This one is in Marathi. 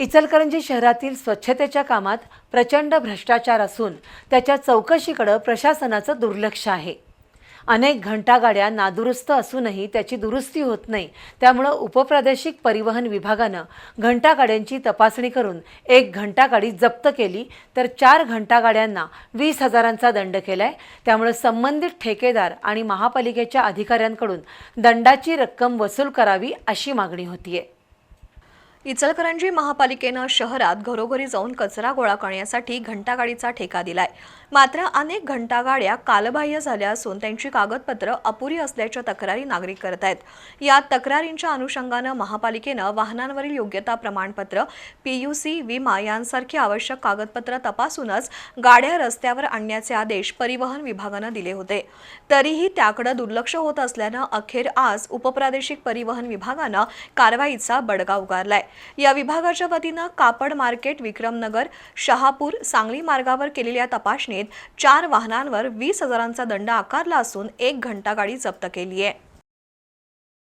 इचलकरंजी शहरातील स्वच्छतेच्या कामात प्रचंड भ्रष्टाचार असून त्याच्या चौकशीकडं प्रशासनाचं दुर्लक्ष आहे. अनेक घंटागाड्या नादुरुस्त असूनही त्याची दुरुस्ती होत नाही. त्यामुळं उपप्रादेशिक परिवहन विभागानं घंटागाड्यांची तपासणी करून एक घंटागाडी जप्त केली तर चार घंटागाड्यांना वीस हजारांचा दंड केलाय. त्यामुळे संबंधित ठेकेदार आणि महापालिकेच्या अधिकाऱ्यांकडून दंडाची रक्कम वसूल करावी अशी मागणी होतीये. इचलकरंजी महापालिकेनं शहरात घरोघरी जाऊन कचरा गोळा करण्यासाठी घंटागाडीचा ठेका दिलाय. मात्र अनेक घंटागाड्या कालबाह्य झाल्या असून त्यांची कागदपत्र अपुरी असल्याच्या तक्रारी नागरिक करत आहेत या तक्रारींच्या अनुषंगानं महापालिकेनं वाहनांवरील योग्यता प्रमाणपत्र पीयूसी विमा यांसारखी आवश्यक कागदपत्र तपासूनच गाड्या रस्त्यावर आणण्याचे आदेश परिवहन विभागानं दिले होते. तरीही त्याकडे दुर्लक्ष होत असल्यानं अखेर आज उपप्रादेशिक परिवहन विभागानं कारवाईचा बडगा उगारलाय. या विभागाच्या वतीनं कापड मार्केट विक्रमनगर शहापूर सांगली मार्गावर केलेल्या तपासणीत चार वाहनांवर वीस हजारांचा दंड आकारला असून एक घंटागाडी जप्त केली आहे.